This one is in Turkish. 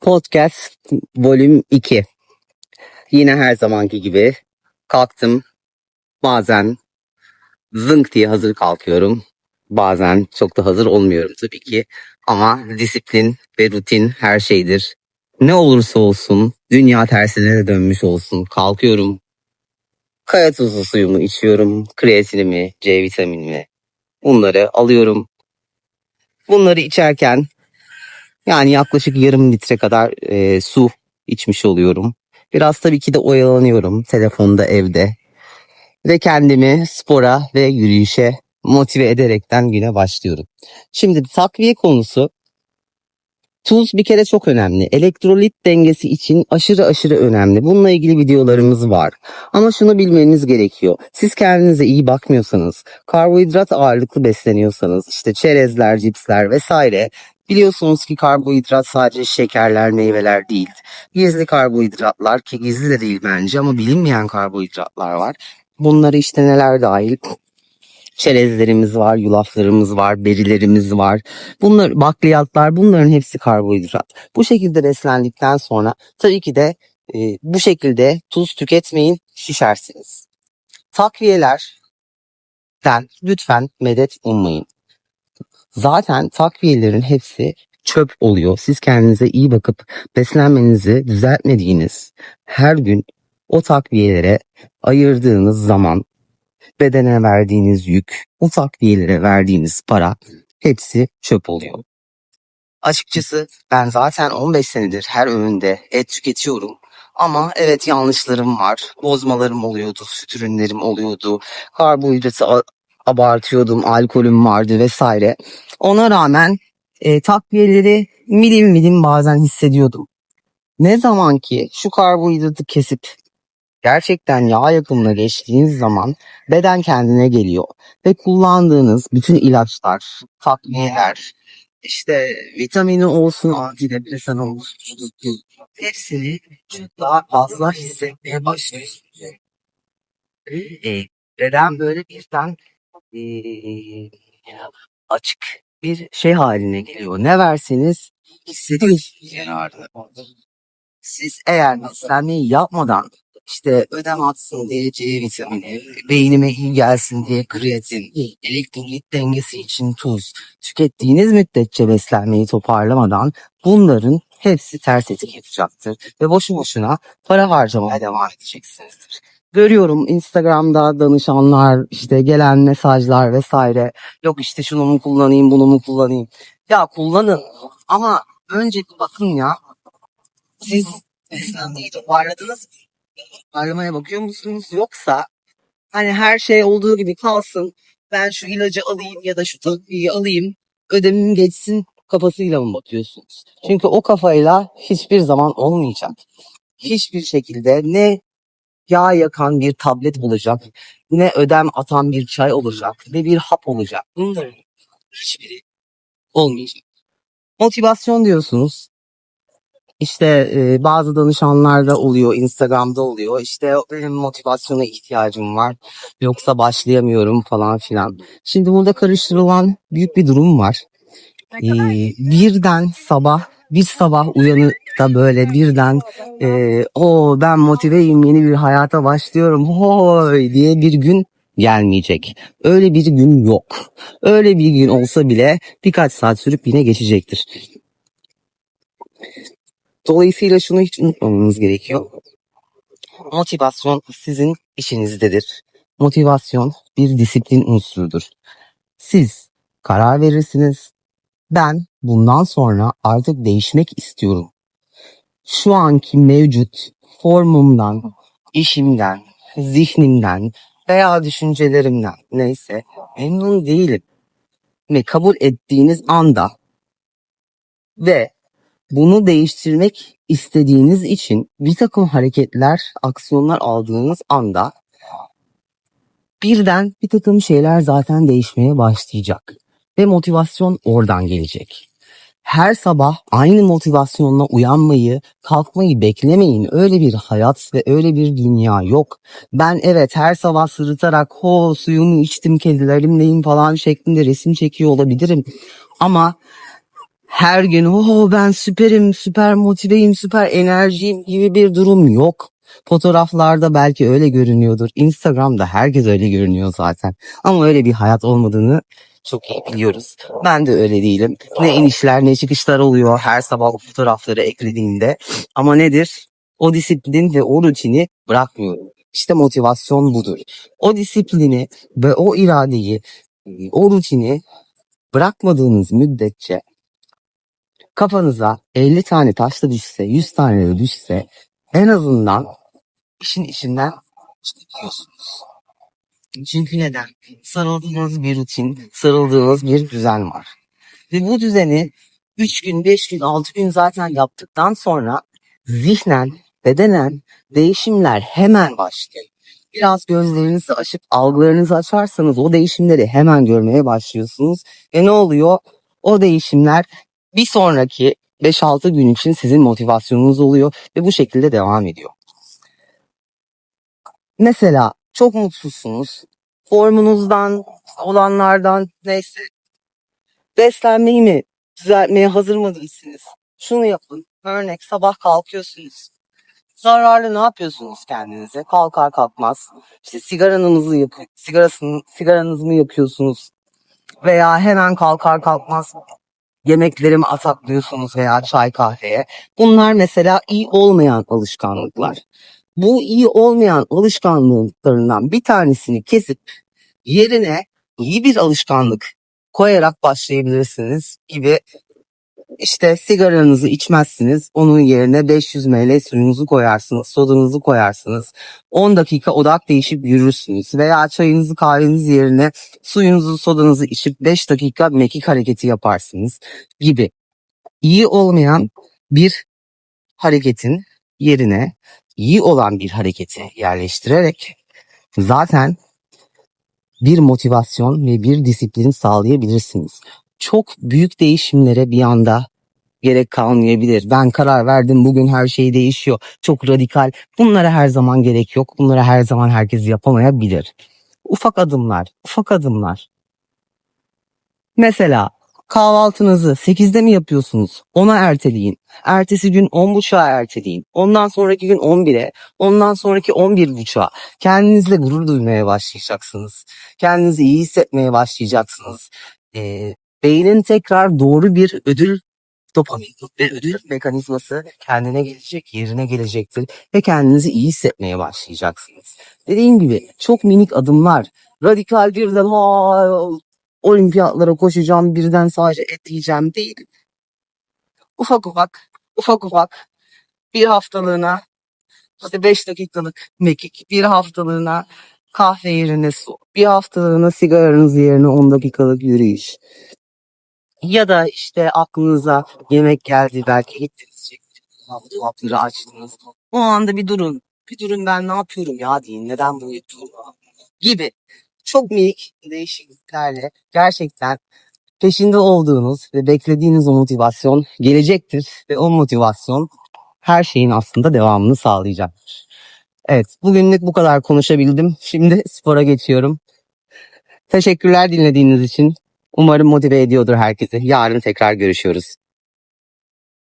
Podcast bölüm 2. Yine her zamanki gibi kalktım. Bazen zınk diye hazır kalkıyorum. Bazen çok da hazır olmuyorum tabii ki. Ama disiplin ve rutin her şeydir. Ne olursa olsun, dünya tersine de dönmüş olsun. Kalkıyorum. Kaya tuzlu suyumu içiyorum. Kreatinimi, C vitaminimi. Bunları alıyorum. Bunları içerken yani yaklaşık yarım litre kadar e, su içmiş oluyorum. Biraz tabii ki de oyalanıyorum telefonda evde. Ve kendimi spora ve yürüyüşe motive ederekten güne başlıyorum. Şimdi takviye konusu Tuz bir kere çok önemli. Elektrolit dengesi için aşırı aşırı önemli. Bununla ilgili videolarımız var. Ama şunu bilmeniz gerekiyor. Siz kendinize iyi bakmıyorsanız, karbonhidrat ağırlıklı besleniyorsanız, işte çerezler, cipsler vesaire Biliyorsunuz ki karbonhidrat sadece şekerler, meyveler değil. Gizli karbonhidratlar ki gizli de değil bence ama bilinmeyen karbonhidratlar var. Bunları işte neler dahil? Çerezlerimiz var, yulaflarımız var, berilerimiz var. Bunlar bakliyatlar bunların hepsi karbonhidrat. Bu şekilde beslendikten sonra tabii ki de e, bu şekilde tuz tüketmeyin şişersiniz. Takviyelerden lütfen medet ummayın. Zaten takviyelerin hepsi çöp oluyor. Siz kendinize iyi bakıp beslenmenizi düzeltmediğiniz her gün o takviyelere ayırdığınız zaman bedene verdiğiniz yük, o takviyelere verdiğiniz para hepsi çöp oluyor. Açıkçası ben zaten 15 senedir her öğünde et tüketiyorum. Ama evet yanlışlarım var. Bozmalarım oluyordu, süt ürünlerim oluyordu. Karbonhidratı abartıyordum, alkolüm vardı vesaire. Ona rağmen e, takviyeleri milim milim bazen hissediyordum. Ne zaman ki şu karbonhidratı kesip gerçekten yağ yakımına geçtiğiniz zaman beden kendine geliyor. Ve kullandığınız bütün ilaçlar, takviyeler, işte vitamini olsun, antidepresan olsun, hepsini çok daha fazla hissetmeye başlıyorsunuz. E, beden böyle birden e, açık bir şey haline geliyor. Ne verseniz hissediyorsunuz. Siz eğer beslenmeyi yapmadan işte ödem atsın diye C vitamini, beynime iyi gelsin diye kreatin, elektrolit dengesi için tuz tükettiğiniz müddetçe beslenmeyi toparlamadan bunların hepsi ters etki yapacaktır. Ve boşu boşuna para harcamaya devam edeceksinizdir. Görüyorum Instagram'da danışanlar işte gelen mesajlar vesaire yok işte şunu mu kullanayım bunu mu kullanayım. Ya kullanın ama önce bir bakın ya siz beslenmeyi toparladınız mı? Toparlamaya bakıyor musunuz? Yoksa hani her şey olduğu gibi kalsın. Ben şu ilacı alayım ya da şu takviyeyi alayım. Ödemim geçsin kafasıyla mı bakıyorsunuz? Çünkü o kafayla hiçbir zaman olmayacak. Hiçbir şekilde ne yağ yakan bir tablet olacak, ne ödem atan bir çay olacak, ne bir hap olacak. Bunların hiçbiri olmayacak. Motivasyon diyorsunuz. İşte e, bazı danışanlarda oluyor, Instagram'da oluyor. İşte benim motivasyona ihtiyacım var. Yoksa başlayamıyorum falan filan. Şimdi burada karıştırılan büyük bir durum var. Ee, birden sabah, bir sabah uyanıp da böyle birden e, o ben motiveyim yeni bir hayata başlıyorum hoy diye bir gün gelmeyecek. Öyle bir gün yok. Öyle bir gün olsa bile birkaç saat sürüp yine geçecektir. Dolayısıyla şunu hiç unutmamanız gerekiyor. Motivasyon sizin işinizdedir. Motivasyon bir disiplin unsurudur. Siz karar verirsiniz. Ben bundan sonra artık değişmek istiyorum. Şu anki mevcut formumdan, işimden, zihnimden veya düşüncelerimden neyse memnun değilim. Ve kabul ettiğiniz anda ve bunu değiştirmek istediğiniz için bir takım hareketler, aksiyonlar aldığınız anda birden bir takım şeyler zaten değişmeye başlayacak. Ve motivasyon oradan gelecek. Her sabah aynı motivasyonla uyanmayı, kalkmayı beklemeyin. Öyle bir hayat ve öyle bir dünya yok. Ben evet her sabah sırıtarak ho suyumu içtim kedilerimleyim falan şeklinde resim çekiyor olabilirim. Ama her gün o ben süperim, süper motiveyim, süper enerjiyim gibi bir durum yok. Fotoğraflarda belki öyle görünüyordur. Instagram'da herkes öyle görünüyor zaten. Ama öyle bir hayat olmadığını çok iyi biliyoruz. Ben de öyle değilim. Ne inişler ne çıkışlar oluyor her sabah o fotoğrafları eklediğinde. Ama nedir? O disiplin ve o rutini bırakmıyorum. İşte motivasyon budur. O disiplini ve o iradeyi, o rutini bırakmadığınız müddetçe kafanıza 50 tane taş da düşse, 100 tane de düşse en azından işin içinden çıkıyorsunuz. Çünkü neden? Sarıldığınız bir rutin, sarıldığınız bir düzen var. Ve bu düzeni 3 gün, 5 gün, 6 gün zaten yaptıktan sonra zihnen, bedenen değişimler hemen başlıyor. Biraz gözlerinizi açıp algılarınızı açarsanız o değişimleri hemen görmeye başlıyorsunuz. Ve ne oluyor? O değişimler bir sonraki 5-6 gün için sizin motivasyonunuz oluyor ve bu şekilde devam ediyor. Mesela çok mutsuzsunuz. Formunuzdan, olanlardan neyse. Beslenmeyi mi düzeltmeye hazır mı değilsiniz? Şunu yapın. Örnek sabah kalkıyorsunuz. Zararlı ne yapıyorsunuz kendinize? Kalkar kalkmaz. İşte sigaranızı yak sigarasını, sigaranızı mı yakıyorsunuz? Veya hemen kalkar kalkmaz yemeklerimi ataklıyorsunuz veya çay kahveye. Bunlar mesela iyi olmayan alışkanlıklar. Bu iyi olmayan alışkanlıklarından bir tanesini kesip yerine iyi bir alışkanlık koyarak başlayabilirsiniz gibi işte sigaranızı içmezsiniz. Onun yerine 500 ml suyunuzu koyarsınız, sodanızı koyarsınız. 10 dakika odak değişip yürürsünüz. Veya çayınızı kahveniz yerine suyunuzu sodanızı içip 5 dakika mekik hareketi yaparsınız gibi. İyi olmayan bir hareketin yerine iyi olan bir hareketi yerleştirerek zaten bir motivasyon ve bir disiplin sağlayabilirsiniz. Çok büyük değişimlere bir anda gerek kalmayabilir. Ben karar verdim bugün her şey değişiyor. Çok radikal. Bunlara her zaman gerek yok. Bunlara her zaman herkes yapamayabilir. Ufak adımlar, ufak adımlar. Mesela kahvaltınızı 8'de mi yapıyorsunuz? 10'a erteleyin. Ertesi gün 10.30'a erteleyin. Ondan sonraki gün 11'e. Ondan sonraki 11.30'a. Kendinizle gurur duymaya başlayacaksınız. Kendinizi iyi hissetmeye başlayacaksınız. Ee, beynin tekrar doğru bir ödül dopamin ve ödül mekanizması kendine gelecek, yerine gelecektir ve kendinizi iyi hissetmeye başlayacaksınız. Dediğim gibi çok minik adımlar, radikal birden "Aa, olimpiyatlara koşacağım, birden sadece et yiyeceğim değil. Ufak ufak, ufak ufak bir haftalığına işte 5 dakikalık mekik, bir haftalığına kahve yerine su, bir haftalığına sigaranız yerine 10 dakikalık yürüyüş. Ya da işte aklınıza yemek geldi belki gittiniz çektiniz, dolapları açtınız. O anda bir durun. Bir durun ben ne yapıyorum ya deyin. Neden bunu yapıyorum gibi. Çok minik değişikliklerle gerçekten peşinde olduğunuz ve beklediğiniz o motivasyon gelecektir. Ve o motivasyon her şeyin aslında devamını sağlayacaktır. Evet bugünlük bu kadar konuşabildim. Şimdi spora geçiyorum. Teşekkürler dinlediğiniz için. Umarım motive ediyordur herkesi. Yarın tekrar görüşüyoruz.